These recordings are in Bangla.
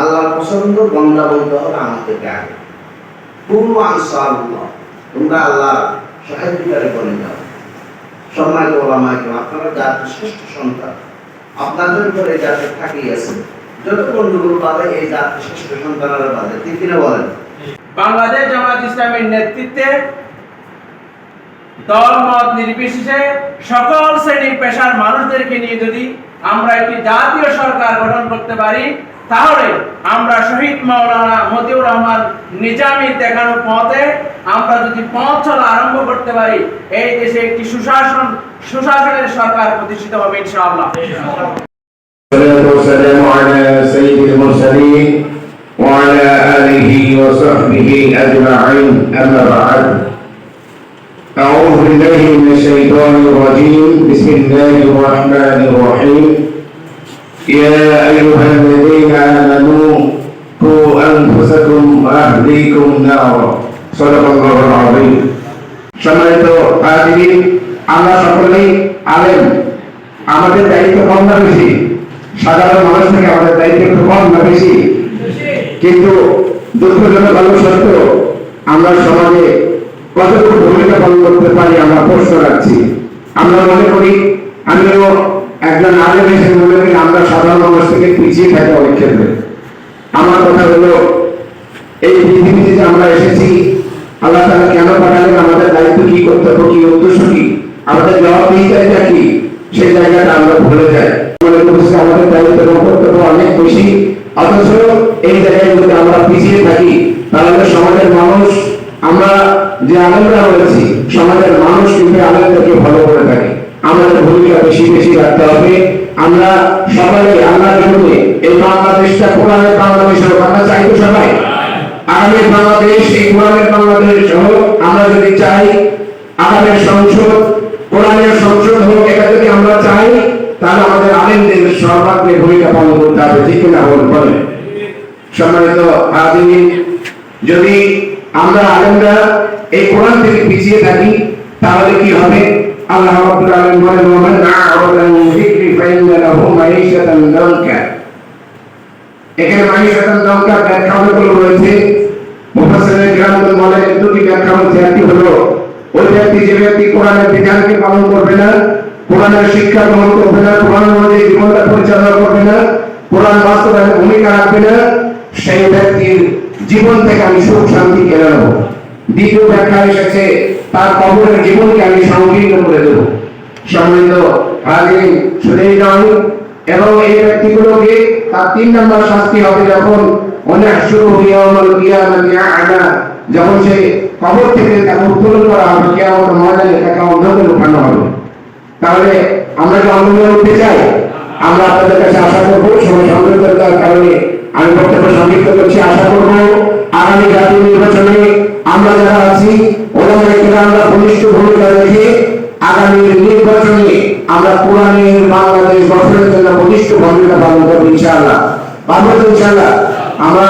আল্লাহর পছন্দ বন্দা বলতে হবে আমাদেরকে আগে। পূর্ণ আনসার তোমরা আল্লাহর সহায়িকারী বনে যাও। সম্মানিত ওলামাকে আপনারা জাতির শ্রেষ্ঠ সন্তান, আপনাদের উপরে জাতি থাকিয়েছে যত গন্ডগোল পাবে এই জাতির শ্রেষ্ঠ কিনা বলেন? বাংলাদেশ জামাত ইসলামের নেতৃত্বে দল মত নির্বিশেষে সকল শ্রেণি পেশার মানুষদেরকে নিয়ে যদি আমরা একটি জাতীয় সরকার গঠন করতে পারি তাহলে আমরা শহীদ মাওলানা মতিউর রহমান নিজামীর দেখানো পথে আমরা যদি পথ চলা আরম্ভ করতে পারি এই দেশে একটি সুশাসন সুশাসনের সরকার প্রতিষ্ঠিত হবে ইনশাআল্লাহ والصلاة والسلام على سيد المرسلين وعلى آله وصحبه أجمعين أما بعد أعوذ بالله من الشيطان الرجيم بسم الله الرحمن الرحيم يا أيها الذين آمنوا قوا أنفسكم وأهليكم نارا صدق الله العظيم সম্মানিত আদিন আমরা সকলেই আলেম আমাদের দায়িত্ব কম না বেশি সাধারণ মানুষ থেকে আমাদের দায়িত্ব একটু কম না বেশি কিন্তু দুঃখজনক ভালো সত্য আমরা সমাজে কতটুকু ভূমিকা পালন করতে পারি আমরা প্রশ্ন রাখছি আমরা মনে করি আমিও একজন আলেম মনে করি আমরা সাধারণ মানুষ থেকে পিছিয়ে থাকি অনেক ক্ষেত্রে আমার কথা হলো, এই পৃথিবীতে যে আমরা এসেছি, আল্লাহ তাআলা কেন পাঠালেন, আমাদের দায়িত্ব কি, কর্তব্য কি, উদ্দেশ্য কি? আমাদের জবাবদিহিতা কি? সেই জায়গাটা আমরা ভুলে যাই। আমাদের দায়িত্ব অনেক বেশি। অথচ এই জায়গায় যদি আমরা পিছিয়ে থাকি, তাহলে সমাজের মানুষ, আমরা যে আনন্দটা রয়েছি, সমাজের মানুষ কিন্তু আনন্দকে ভালো করে আমাদের ভূমিকা বেশি বেশি রাখতে হবে। আমরা সবাই আল্লাহর জন্য এই বাংলাদেশটা কোরআনের বাংলাদেশ হোক, আমরা চাই তো সবাই। আগামী বাংলাদেশ, এই কোরআনের বাংলাদেশ হোক, আমরা যদি চাই আগামী সংসদ, কোরআনের সংসদ হোক, এটা যদি আমরা চাই, তাহলে আমাদের আলেমদের সর্বাগ্রে ভূমিকা পালন করতে হবে, ঠিক কিনা বলে সম্মানিত আদিনী যদি আমরা আলেমরা এই কোরআন থেকে পিছিয়ে থাকি, তাহলে কি হবে? আল্লাহ রাব্বুল আলামিন বলেন ওয়া মান আ'রাদা আন যিকরি ফাইন্না লাহু মাঈশাতান দানকা এখানে মাঈশাতান দানকা ব্যাখ্যা রয়েছে। মুফাসসিরিন গ্রামগণ বলেন দুটি ব্যাখ্যা হচ্ছে একটি হলো, ওই ব্যক্তি যে ব্যক্তি কোরআনের বিধানকে পালন করবে না, কোরআনের শিক্ষা গ্রহণ করবে না, কোরআন অনুযায়ী জীবনটা পরিচালনা করবে না, কোরআন বাস্তবায়নে ভূমিকা রাখবে না, সেই ব্যক্তির জীবন থেকে আমি সুখ, শান্তি কেড়ে নেব। দ্বিতীয় ব্যাখ্যা এসেছে তার কবরের জীবনকে আমি সংকীর্ণ করে দেব। সম্মিলিত হাজির শুধুই নয় এবং এই ব্যক্তিগুলোকে তার তিন নম্বর শাস্তি হবে যখন অনেক শুরু কিয়ামাতি আ'লা, যখন সে কবর থেকে তাকে উত্তোলন করা হবে কিয়ামত ময়দানে তাকে অন্ধকারে উঠানো হবে। তাহলে আমরা কি অন্ধকারে উঠতে চাই? আমরা আপনাদের কাছে আশা করব সময় সংক্ষিপ্ততার কারণে আমি বক্তব্য সংক্ষিপ্ত করছি। আশা করব, আগামী জাতীয় নির্বাচনে আমরা যারা আছি রেখে আগামী নির্বাচনে আমরা পুরাণের বাংলাদেশ গঠনের জন্য বলিষ্ঠ ভূমিকা পালন করব ইনশাআল্লাহ। পারব ইনশাআল্লাহ। আমরা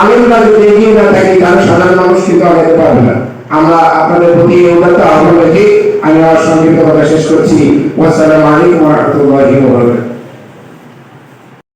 আলেমরা যদি এগিয়ে না থাকি, তাহলে সাধারণ মানুষ কিন্তু আগাতে পারবে না। আমরা আপনাদের প্রতি এই আহ্বান রেখে আমি আমার সংক্ষিপ্ত কথা শেষ করছি। আসসালামু আলাইকুম ওয়া রাহমাতুল্লাহি ওয়া বারাকাতুহু।